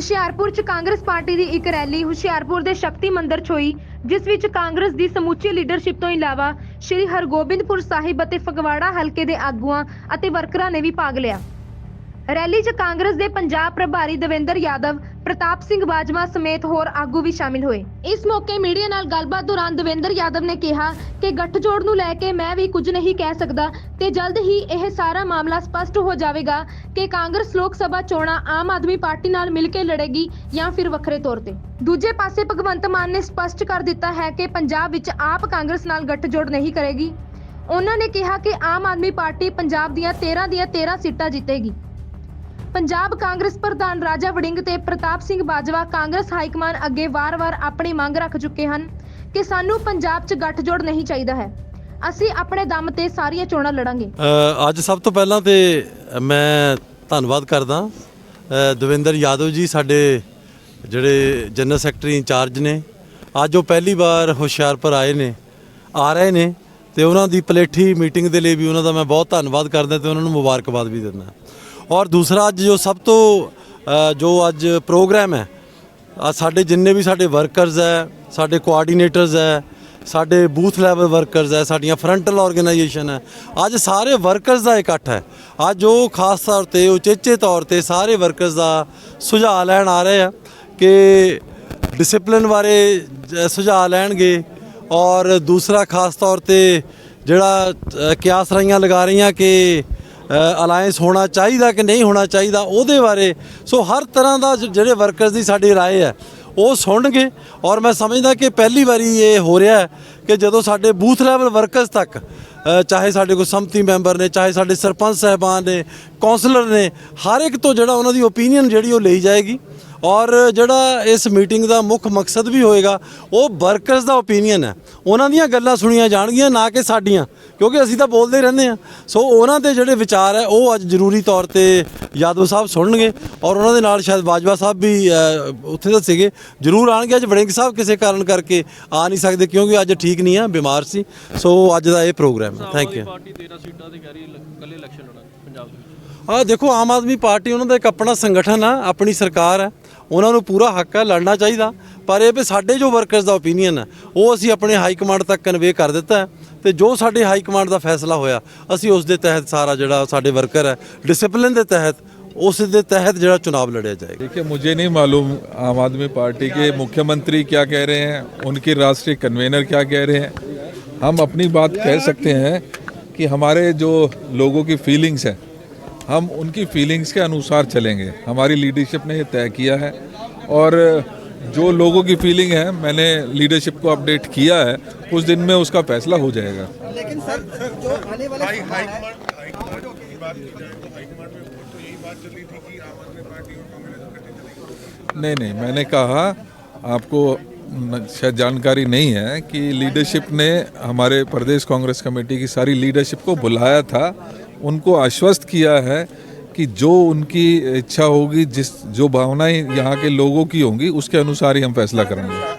ਹੁਸ਼ਿਆਰਪੁਰ 'ਚ ਕਾਂਗਰਸ ਪਾਰਟੀ ਦੀ ਇੱਕ ਰੈਲੀ ਹੁਸ਼ਿਆਰਪੁਰ ਦੇ ਸ਼ਕਤੀ ਮੰਦਿਰ 'ਚ ਹੋਈ, ਜਿਸ ਵਿੱਚ ਕਾਂਗਰਸ ਦੀ ਸਮੁੱਚੀ ਲੀਡਰਸ਼ਿਪ ਤੋਂ ਇਲਾਵਾ ਸ਼੍ਰੀ ਹਰਗੋਬਿੰਦਪੁਰ ਸਾਹਿਬ ਅਤੇ ਫਗਵਾੜਾ ਹਲਕੇ ਦੇ ਆਗੂਆਂ ਅਤੇ ਵਰਕਰਾਂ ਨੇ ਵੀ ਭਾਗ ਲਿਆ। ਰੈਲੀ 'ਚ ਕਾਂਗਰਸ ਦੇ ਪੰਜਾਬ ਪ੍ਰਭਾਰੀ ਦਵਿੰਦਰ ਯਾਦਵ ਪ੍ਰਤਾਪ ਸਿੰਘ ਬਾਜਵਾ ਸਮੇਤ ਹੋਰ ਆਗੂ ਵੀ ਸ਼ਾਮਿਲ ਹੋਏ। ਇਸ ਮੌਕੇ ਮੀਡੀਆ ਨਾਲ ਗੱਲਬਾਤ ਦੌਰਾਨ ਦਵਿੰਦਰ ਯਾਦਵ ਨੇ ਕਿਹਾ ਕਿ ਗੱਠਜੋੜ ਨੂੰ ਲੈ ਕੇ ਮੈਂ ਵੀ ਕੁਝ ਨਹੀਂ ਕਹਿ ਸਕਦਾ ਤੇ ਜਲਦ ਹੀ ਇਹ ਸਾਰਾ ਮਾਮਲਾ ਸਪਸ਼ਟ ਹੋ ਜਾਵੇਗਾ ਕਿ ਕਾਂਗਰਸ ਲੋਕ ਸਭਾ ਚੋਣਾਂ ਆਮ ਆਦਮੀ ਪਾਰਟੀ ਨਾਲ ਮਿਲ ਕੇ ਲੜੇਗੀ ਜਾਂ ਫਿਰ ਵੱਖਰੇ ਤੌਰ ਤੇ। ਦੂਜੇ ਪਾਸੇ ਭਗਵੰਤ ਮਾਨ ਨੇ ਸਪਸ਼ਟ ਕਰ ਦਿੱਤਾ ਹੈ ਕਿ ਪੰਜਾਬ ਵਿੱਚ ਆਪ ਕਾਂਗਰਸ ਨਾਲ ਗੱਠਜੋੜ ਨਹੀਂ ਕਰੇਗੀ। ਉਹਨਾਂ ਨੇ ਕਿਹਾ ਕਿ ਆਮ ਆਦਮੀ ਪਾਰਟੀ ਪੰਜਾਬ ਦੀਆਂ 13 ਦੀਆਂ 13 ਸੀਟਾਂ ਜਿੱਤੇਗੀ। ਪੰਜਾਬ ਕਾਂਗਰਸ ਪ੍ਰਧਾਨ ਰਾਜਾ ਵੜਿੰਗ ਤੇ ਪ੍ਰਤਾਪ ਸਿੰਘ ਬਾਜਵਾ ਕਾਂਗਰਸ ਹਾਈਕਮਾਨ ਅੱਗੇ ਵਾਰ-ਵਾਰ ਆਪਣੀ ਮੰਗ ਰੱਖ ਚੁੱਕੇ ਹਨ ਕਿ ਸਾਨੂੰ ਪੰਜਾਬ 'ਚ ਗੱਠਜੋੜ ਨਹੀਂ ਚਾਹੀਦਾ ਹੈ। ਅਸੀਂ ਆਪਣੇ ਦਮ ਤੇ ਸਾਰੀਆਂ ਚੋਣਾਂ ਲੜਾਂਗੇ। ਅੱਜ ਸਭ ਤੋਂ ਪਹਿਲਾਂ ਤੇ ਮੈਂ ਧੰਨਵਾਦ ਕਰਦਾ। ਦਵਿੰਦਰ ਯਾਦਵ ਜੀ ਸਾਡੇ ਜਿਹੜੇ ਜਨਰਲ ਸੈਕਟਰੀ ਇੰਚਾਰਜ ਨੇ। ਅੱਜ ਉਹ ਪਹਿਲੀ ਵਾਰ ਹੁਸ਼ਿਆਰਪੁਰ ਆਏ ਨੇ, ਆ ਰਹੇ ਨੇ ਤੇ ਉਹਨਾਂ ਦੀ ਪਲੇਠੀ ਮੀਟਿੰਗ ਦੇ ਲਈ ਵੀ ਉਹਨਾਂ ਦਾ ਮੈਂ ਬਹੁਤ ਧੰਨਵਾਦ ਕਰਦਾ ਤੇ ਉਹਨਾਂ ਨੂੰ ਮੁਬਾਰਕਬਾਦ ਵੀ ਦਿੰਦਾ। ਔਰ ਦੂਸਰਾ ਅੱਜ ਜੋ ਸਭ ਤੋਂ ਜੋ ਅੱਜ ਪ੍ਰੋਗਰਾਮ ਹੈ ਸਾਡੇ ਜਿੰਨੇ ਵੀ ਸਾਡੇ ਵਰਕਰਸ ਹੈ ਸਾਡੇ ਕੋਆਰਡੀਨੇਟਰਸ ਹੈ ਸਾਡੇ ਬੂਥ ਲੈਵਲ ਵਰਕਰਸ ਹੈ ਸਾਡੀਆਂ ਫਰੰਟਲ ਆਰਗੇਨਾਈਜੇਸ਼ਨ ਹੈ ਅੱਜ ਸਾਰੇ ਵਰਕਰਸ ਦਾ ਇਕੱਠ ਹੈ। ਅੱਜ ਉਹ ਖਾਸ ਤੌਰ ਤੇ ਉਚੇਚੇ ਤੌਰ ਤੇ ਸਾਰੇ ਵਰਕਰਸ ਦਾ ਸੁਝਾਅ ਲੈਣ ਆ ਰਹੇ ਆ ਕਿ ਡਿਸਪਲਿਨ ਬਾਰੇ ਸੁਝਾਅ ਲੈਣਗੇ ਔਰ ਦੂਸਰਾ ਖਾਸ ਤੌਰ ਤੇ ਜਿਹੜਾ ਅ, ਕਿਆਸ ਰਾਈਆਂ ਲਗਾ ਰਹੀਆਂ ਕਿ ਅਲਾਈਅੰਸ ਹੋਣਾ ਚਾਹੀਦਾ ਕਿ ਨਹੀਂ ਹੋਣਾ ਚਾਹੀਦਾ ਉਹਦੇ ਬਾਰੇ ਸੋ ਹਰ ਤਰ੍ਹਾਂ ਦਾ ਜ- ਜਿਹੜੇ ਵਰਕਰਸ ਦੀ ਸਾਡੀ رائے ਹੈ ਉਹ ਸੁਣਨਗੇ ਔਰ ਮੈਂ ਸਮਝਦਾ ਕਿ ਪਹਿਲੀ ਵਾਰੀ ਇਹ ਹੋ ਰਿਹਾ ਹੈ ਕਿ ਜਦੋਂ ਸਾਡੇ ਬੂਥ ਲੈਵਲ ਵਰਕਰਸ ਤੱਕ ਅ, ਚਾਹੇ ਸਾਡੇ ਕੋਲ ਸੰਮਤੀ ਮੈਂਬਰ ਨੇ ਚਾਹੇ ਸਾਡੇ ਸਰਪੰਚ ਸਾਹਿਬਾਨ ਨੇ ਕਾਉਂਸਲਰ ਨੇ ਹਰ ਇੱਕ ਤੋਂ ਜਿਹੜਾ ਉਹਨਾਂ ਦੀ ਓਪੀਨੀਅਨ ਜਿਹੜੀ ਉਹ ਲਈ ਜਾਏਗੀ ਔਰ ਜਿਹੜਾ ਇਸ ਮੀਟਿੰਗ ਦਾ ਮੁੱਖ ਮਕਸਦ ਵੀ ਹੋਏਗਾ ਉਹ ਵਰਕਰਸ ਦਾ ਓਪੀਨੀਅਨ ਹੈ। ਉਹਨਾਂ ਦੀਆਂ ਗੱਲਾਂ ਸੁਣੀਆਂ ਜਾਣਗੀਆਂ ਨਾ ਕਿ ਸਾਡੀਆਂ ਕਿਉਂਕਿ ਅਸੀਂ ਤਾਂ ਬੋਲਦੇ ਰਹਿੰਦੇ ਹਾਂ। ਸੋ ਉਹਨਾਂ ਦੇ ਜਿਹੜੇ ਵਿਚਾਰ ਹੈ ਉਹ ਅੱਜ ਜ਼ਰੂਰੀ ਤੌਰ ਤੇ ਯਾਦਵ ਸਾਹਿਬ ਸੁਣਨਗੇ ਔਰ ਉਹਨਾਂ ਦੇ ਨਾਲ ਸ਼ਾਇਦ ਬਾਜਵਾ ਸਾਹਿਬ ਵੀ ਉੱਥੇ ਤਾਂ ਸੀਗੇ ਜ਼ਰੂਰ ਆਣਗੇ ਅੱਜ ਵੜਿੰਗ ਸਾਹਿਬ ਕਿਸੇ ਕਾਰਨ ਕਰਕੇ ਆ ਨਹੀਂ ਸਕਦੇ ਕਿਉਂਕਿ ਅੱਜ ਠੀਕ ਨਹੀਂ ਆ ਬਿਮਾਰ ਸੀ। ਸੋ ਅੱਜ ਦਾ ਇਹ ਪ੍ਰੋਗਰਾਮ ਹੈ। ਥੈਂਕ ਯੂ ਪਾਰਟੀ 13 ਸੀਟਾਂ ਤੇ ਕਹਿ ਰਹੀ ਹੈ ਕੱਲੇ ਇਲੈਕਸ਼ਨ ਲੜਨਾ ਪੰਜਾਬ ਦੇ ਵਿੱਚ। ਆ ਦੇਖੋ ਆਮ ਆਦਮੀ ਪਾਰਟੀ ਉਹਨਾਂ ਦਾ ਇੱਕ ਆਪਣਾ ਸੰਗਠਨ ਆ ਆਪਣੀ ਸਰਕਾਰ ਹੈ। ਉਹਨਾਂ ਨੂੰ ਪੂਰਾ ਹੱਕ ਹੈ ਲੜਨਾ ਚਾਹੀਦਾ ਪਰ ਇਹ ਵੀ ਸਾਡੇ ਜੋ ਵਰਕਰਸ ਦਾ ਓਪੀਨੀਅਨ ਹੈ ਉਹ ਅਸੀਂ ਆਪਣੇ ਹਾਈ ਕਮਾਂਡ ਤੱਕ ਕਨਵੇ ਕਰ ਦਿੱਤਾ ਹੈ ਤੇ ਜੋ ਸਾਡੇ ਹਾਈ ਕਮਾਂਡ ਦਾ ਫੈਸਲਾ ਹੋਇਆ ਅਸੀਂ ਉਸ ਦੇ ਤਹਿਤ ਸਾਰਾ ਜਿਹੜਾ ਸਾਡੇ ਵਰਕਰ ਹੈ ਡਿਸਪਲਿਨ ਦੇ ਤਹਿਤ ਉਸ ਦੇ ਤਹਿਤ ਜਿਹੜਾ ਚੁਣਾਵ ਲੜਿਆ ਜਾਏਗਾ देखिए मुझे नहीं मालूम आम आदमी पार्टी के मुख्यमंत्री क्या कह रहे हैं उनके राष्ट्रीय कन्वेनर क्या कह रहे हैं हम अपनी बात कह सकते हैं कि हमारे जो लोगों की फीलिंग्स हैं हम उनकी फीलिंग्स के अनुसार चलेंगे। हमारी लीडरशिप ने ये तय किया है। और जो लोगों की फीलिंग है मैंने लीडरशिप को अपडेट किया है उस दिन में उसका फैसला हो जाएगा। लेकिन सर जो आने वाला हाई है हाईकमांड हाईकमांड की बात की तो तो यही बात चली थी कि आम आदमी पार्टी और कांग्रेस नहीं नहीं मैंने कहा आपको शायद जानकारी नहीं है कि लीडरशिप ने हमारे प्रदेश कांग्रेस कमेटी की सारी लीडरशिप को बुलाया था उनको आश्वस्त किया है कि जो उनकी इच्छा होगी जिस जो भावनाएं यहाँ के लोगों की होंगी उसके अनुसार ही हम फैसला करेंगे